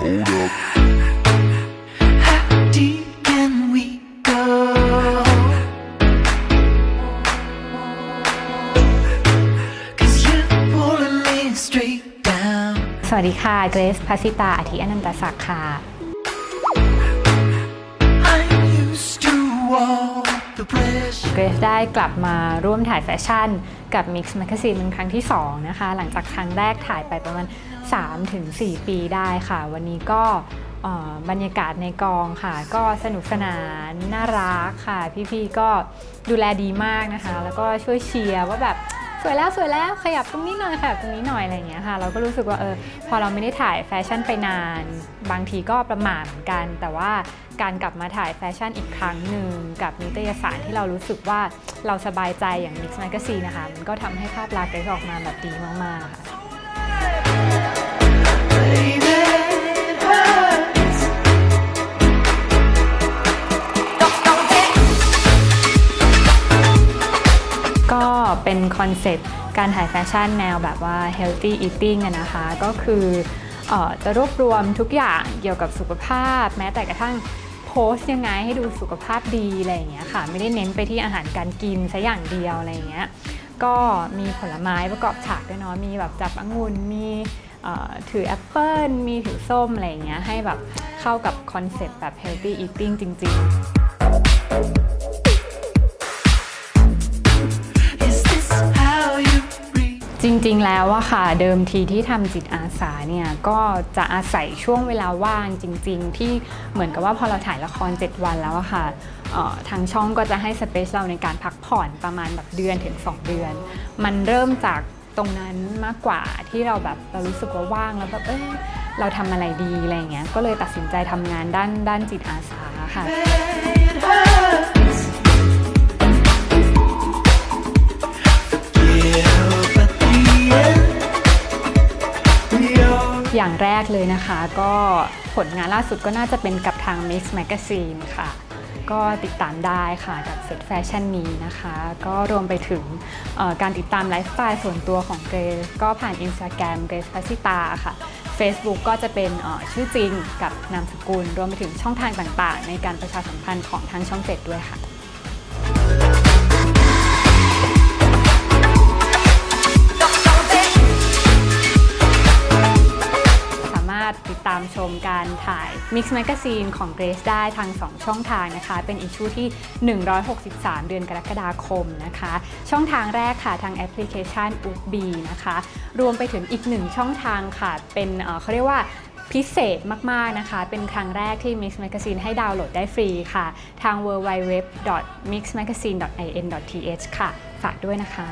Hold up. How deep can we go? Cause you're pulling me straight down. สวัสดีค่ะ เกรซพัสิตาอธิอนันตศักดิ์ค่ะ I'm used to all the pressure. เกรซได้กลับมาร่วมถ่ายแฟชั่นกับ Mix Magazine เป็นครั้งที่ 2 นะคะ หลังจากครั้งแรกถ่ายไปประมาณ 3-4 ปีได้ค่ะ วันนี้ก็บรรยากาศในกองค่ะ ก็สนุกสนานน่ารักค่ะ พี่ๆก็ดูแลดีมากนะคะ แล้วก็ช่วยเชียร์ว่าแบบ สวยแล้วสวยแล้วขยับตรงนี้หน่อยขยับตรงนี้หน่อยอะไรอย่างเงี้ยค่ะ เราก็รู้สึกว่าเออพอเราไม่ได้ถ่ายแฟชั่นไปนาน บางทีก็ประมาทเหมือนกัน แต่ว่าการกลับมาถ่ายแฟชั่นอีกครั้งหนึ่งกับนิตยสารที่เรารู้สึกว่าเราสบายใจอย่าง Mix Magazine นะคะ มันก็ทำให้ภาพลักษณ์เกรซออกมาแบบดีมากๆค่ะ เป็นคอนเซปต์การถ่ายแฟชั่นแนวแบบว่า healthy eating นะคะ ก็คืออจะรวบรวมทุกอย่างเกี่ยวกับสุขภาพ แม้แต่กระทั่งโพสยังไงให้ดูสุขภาพดีอะไรอย่างเงี้ยค่ะ ไม่ได้เน้นไปที่อาหารการกินซะอย่างเดียวอะไรอย่างเงี้ยก็มีผลไม้ประกอบฉากด้วยเนาะมีแบบจับองุ่นมีถือแอปเปิลมีถือส้มอะไรอย่างเงี้ยให้แบบเข้ากับคอนเซปต์แบบ healthy eating จริง ๆ จริงๆ แล้วอะค่ะเดิมทีที่ทำจิตอาสาเนี่ยก็จะอาศัยช่วงเวลาว่างจริง ๆ ที่เหมือนกับว่าพอเราถ่ายละคร 7 วันแล้วอะค่ะทางช่องก็จะให้สเปซเราในการพักผ่อนประมาณแบบเดือนถึง 2 เดือน มันเริ่มจากตรงนั้นมากกว่าที่เราแบบเรารู้สึกว่าว่างแล้วแบบเออเราทำอะไรดีอะไรเงี้ยก็เลยตัดสินใจทำงานด้านด้านจิตอาสาค่ะ อย่างแรกเลยนะคะ ก็ผลงานล่าสุดก็น่าจะเป็นกับทาง Mix Magazine ค่ะ ก็ติดตามได้ค่ะกับเซตแฟชั่นนี้นะคะ ก็รวมไปถึงการติดตามไลฟ์สไตล์ส่วนตัวของเกรซก็ผ่าน Instagram เกรซพัสิตาค่ะ Facebook ก็จะเป็นชื่อจริงกับนามสกุล รวมไปถึงช่องทางต่างๆ ในการประชาสัมพันธ์ของทางช่องเจ็ดด้วยค่ะ ติดตามชมการถ่าย Mix Magazine ของ Grace ได้ทาง 2 ช่องทางนะคะ เป็นอิชชูที่ 163 เดือนกรกฎาคมนะคะ ช่องทางแรกค่ะทางแอปพลิเคชัน u b นะคะ รวมไปถึงอีกหนึ่งช่องทางค่ะ เป็นเอ่อเขาเรียกว่าพิเศษมาก ๆ นะคะ เป็นครั้งแรกที่ Mix Magazine ให้ดาวน์โหลดได้ฟรีค่ะ ทาง www.mixmagazine.in.th ค่ะ ฝากด้วยนะคะ